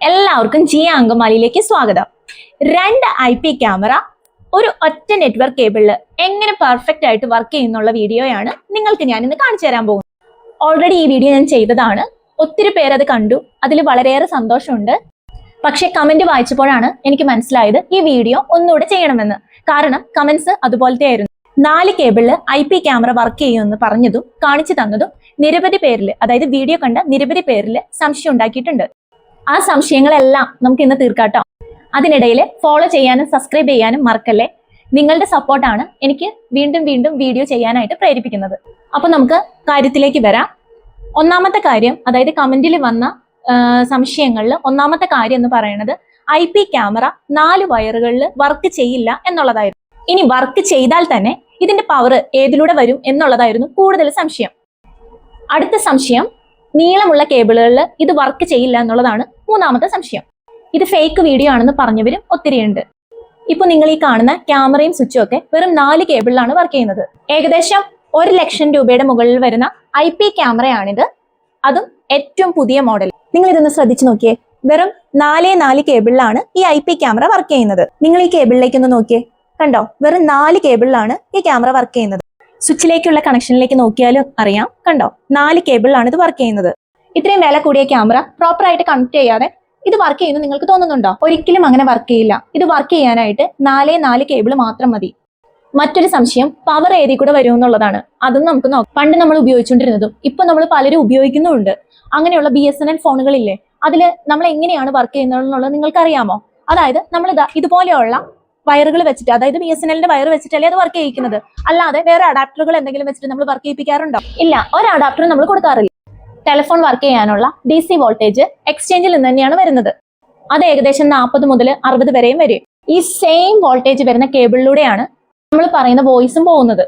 എല്ലാവർക്കും ജിയ അങ്കമാലിയിലേക്ക് സ്വാഗതം. രണ്ട് ഐ പി ക്യാമറ ഒരു ഒറ്റ നെറ്റ്വർക്ക് കേബിളിൽ എങ്ങനെ പെർഫെക്റ്റ് ആയിട്ട് വർക്ക് ചെയ്യുന്നുള്ള വീഡിയോയാണ് നിങ്ങൾക്ക് ഞാൻ ഇന്ന് കാണിച്ചു തരാൻ പോകുന്നത്. ഓൾറെഡി ഈ വീഡിയോ ഞാൻ ചെയ്തതാണ്. ഒത്തിരി പേരത് കണ്ടു. അതിൽ വളരെയേറെ സന്തോഷമുണ്ട്. പക്ഷെ കമന്റ് വായിച്ചപ്പോഴാണ് എനിക്ക് മനസ്സിലായത് ഈ വീഡിയോ ഒന്നുകൂടെ ചെയ്യണമെന്ന്. കാരണം കമന്റ്സ് അതുപോലത്തെ ആയിരുന്നു. നാല് കേബിളിൽ ഐ പി ക്യാമറ വർക്ക് ചെയ്യുമെന്ന് പറഞ്ഞതും കാണിച്ചു തന്നതും നിരവധി പേരിൽ അതായത് വീഡിയോ കണ്ട നിരവധി പേരിൽ സംശയം ഉണ്ടാക്കിയിട്ടുണ്ട്. ആ സംശയങ്ങളെല്ലാം നമുക്ക് ഇന്ന് തീർക്കാട്ടോ. അതിനിടയിൽ ഫോളോ ചെയ്യാനും സബ്സ്ക്രൈബ് ചെയ്യാനും മറക്കല്ലേ? നിങ്ങളുടെ സപ്പോർട്ടാണ് എനിക്ക് വീണ്ടും വീണ്ടും വീഡിയോ ചെയ്യാനായിട്ട് പ്രേരിപ്പിക്കുന്നത്. അപ്പൊ നമുക്ക് കാര്യത്തിലേക്ക് വരാം. ഒന്നാമത്തെ കാര്യം അതായത് കമന്റിൽ വന്ന സംശയങ്ങളിൽ ഒന്നാമത്തെ കാര്യം എന്ന് പറയുന്നത് ഐ പി ക്യാമറ നാല് വയറുകളിൽ വർക്ക് ചെയ്യില്ല എന്നുള്ളതായിരുന്നു. ഇനി വർക്ക് ചെയ്താൽ തന്നെ ഇതിന്റെ പവർ ഏതിലൂടെ വരും എന്നുള്ളതായിരുന്നു കൂടുതൽ സംശയം. അടുത്ത സംശയം നീളമുള്ള കേബിളുകളിൽ ഇത് വർക്ക് ചെയ്യില്ല എന്നുള്ളതാണ് മൂന്നാമത്തെ സംശയം. ഇത് ഫേക്ക് വീഡിയോ ആണെന്ന് പറഞ്ഞവരും ഒത്തിരിയുണ്ട്. ഇപ്പൊ നിങ്ങൾ ഈ കാണുന്ന ക്യാമറയും സ്വിച്ചും ഒക്കെ വെറും നാല് കേബിളിലാണ് വർക്ക് ചെയ്യുന്നത്. ഏകദേശം ഒരു ലക്ഷം രൂപയുടെ മുകളിൽ വരുന്ന ഐ പി ക്യാമറയാണിത് അതും ഏറ്റവും പുതിയ മോഡൽ നിങ്ങൾ ഇതൊന്ന് ശ്രദ്ധിച്ചു നോക്കിയേ. വെറും നാലേ നാല് കേബിളിലാണ് ഈ ഐ പി ക്യാമറ വർക്ക് ചെയ്യുന്നത്. നിങ്ങൾ ഈ കേബിളിലേക്ക് ഒന്ന് നോക്കിയേ. കണ്ടോ? വെറും നാല് കേബിളിലാണ് ഈ ക്യാമറ വർക്ക് ചെയ്യുന്നത്. സ്വിച്ചിലേക്കുള്ള കണക്ഷനിലേക്ക് നോക്കിയാലും അറിയാം. കണ്ടോ? നാല് കേബിളിലാണ് ഇത് വർക്ക് ചെയ്യുന്നത്. ഇത്രയും വില കൂടിയ ക്യാമറ പ്രോപ്പർ ആയിട്ട് കണക്ട് ചെയ്യാതെ ഇത് വർക്ക് ചെയ്യുന്നു നിങ്ങൾക്ക് തോന്നുന്നുണ്ടോ? ഒരിക്കലും അങ്ങനെ വർക്ക് ചെയ്യില്ല. ഇത് വർക്ക് ചെയ്യാനായിട്ട് നാലേ നാല് കേബിൾ മാത്രം മതി. മറ്റൊരു സംശയം പവർ ഏതി കൂടെ വരും എന്നുള്ളതാണ്. അതും നമുക്ക് നോക്കാം. പണ്ട് നമ്മൾ ഉപയോഗിച്ചുകൊണ്ടിരുന്നതും ഇപ്പൊ നമ്മൾ പലരും ഉപയോഗിക്കുന്നുമുണ്ട്. അങ്ങനെയുള്ള ബി എസ് എൻ എൽ ഫോണുകളില്ലേ അതിൽ നമ്മൾ എങ്ങനെയാണ് വർക്ക് ചെയ്യുന്നത് എന്നുള്ളത് നിങ്ങൾക്ക് അറിയാമോ അതായത് നമ്മൾ ഇതാ ഇതുപോലെയുള്ള വയറുകൾ വെച്ചിട്ട് അതായത് ബി എസ് എൻ എല്ലിന്റെ വയർ വെച്ചിട്ടല്ലേ അത് വർക്ക് ചെയ്യിക്കുന്നത്. അല്ലാതെ വേറെ അഡാപ്റ്ററുകൾ എന്തെങ്കിലും വെച്ചിട്ട് നമ്മൾ വർക്ക് ചെയ്യിപ്പിക്കാറുണ്ടോ? ഇല്ല ഒരു അഡാപ്റ്റർ നമ്മൾ കൊടുക്കാറില്ല. ടെലിഫോൺ വർക്ക് ചെയ്യാനുള്ള ഡി സി വോൾട്ടേജ് എക്സ്ചേഞ്ചിൽ നിന്ന് തന്നെയാണ് വരുന്നത്. അത് ഏകദേശം നാൽപ്പത് മുതൽ അറുപത് വരെയും വരും. ഈ സെയിം വോൾട്ടേജ് വരുന്ന കേബിളിലൂടെയാണ് നമ്മൾ പറയുന്ന വോയിസും പോകുന്നത്.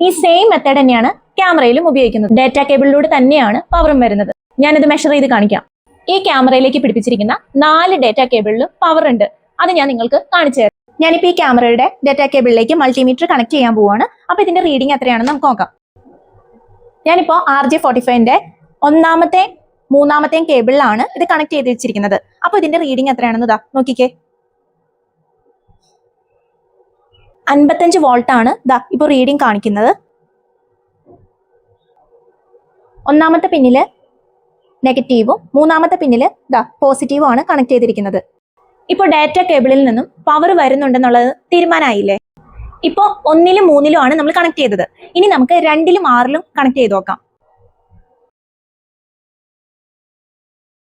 ഈ സെയിം മെത്തേഡ് തന്നെയാണ് ക്യാമറയിലും ഉപയോഗിക്കുന്നത്. ഡാറ്റ കേബിളിലൂടെ തന്നെയാണ് പവറും വരുന്നത്. ഞാനിത് മെഷർ ചെയ്ത് കാണിക്കാം. ഈ ക്യാമറയിലേക്ക് പിടിപ്പിച്ചിരിക്കുന്ന നാല് ഡാറ്റ കേബിളിലും പവർ ഉണ്ട്. അത് ഞാൻ നിങ്ങൾക്ക് കാണിച്ചു തരാം. ഞാനിപ്പോൾ ഈ ക്യാമറയുടെ ഡാറ്റ കേബിളിലേക്ക് മൾട്ടിമീറ്റർ കണക്ട് ചെയ്യാൻ പോവാണ്. അപ്പോൾ ഇതിന്റെ റീഡിംഗ് എത്രയാണെന്ന് നമുക്ക് നോക്കാം. ഞാനിപ്പോ ആർ ജെ ഫോർട്ടി ഫൈവിന്റെ ഒന്നാമത്തെ മൂന്നാമത്തെയും കേബിളിലാണ് ഇത് കണക്ട് ചെയ്ത് വെച്ചിരിക്കുന്നത്. അപ്പൊ ഇതിന്റെ റീഡിംഗ് എത്രയാണെന്ന് ഇതാ നോക്കിക്കേ. അൻപത്തഞ്ച് വോൾട്ട് ആണ് ദാ ഇപ്പൊ റീഡിംഗ് കാണിക്കുന്നത്. ഒന്നാമത്തെ പിന്നിൽ നെഗറ്റീവും മൂന്നാമത്തെ പിന്നിൽ ദാ പോസിറ്റീവും ആണ് കണക്ട് ചെയ്തിരിക്കുന്നത്. ഇപ്പോൾ ഡാറ്റ കേബിളിൽ നിന്നും പവർ വരുന്നുണ്ടെന്നുള്ളത് തീരുമാനമായില്ലേ ഇപ്പോൾ ഒന്നിലും മൂന്നിലും ആണ് നമ്മൾ കണക്ട് ചെയ്തത്. ഇനി നമുക്ക് രണ്ടിലും ആറിലും കണക്ട് ചെയ്ത് നോക്കാം.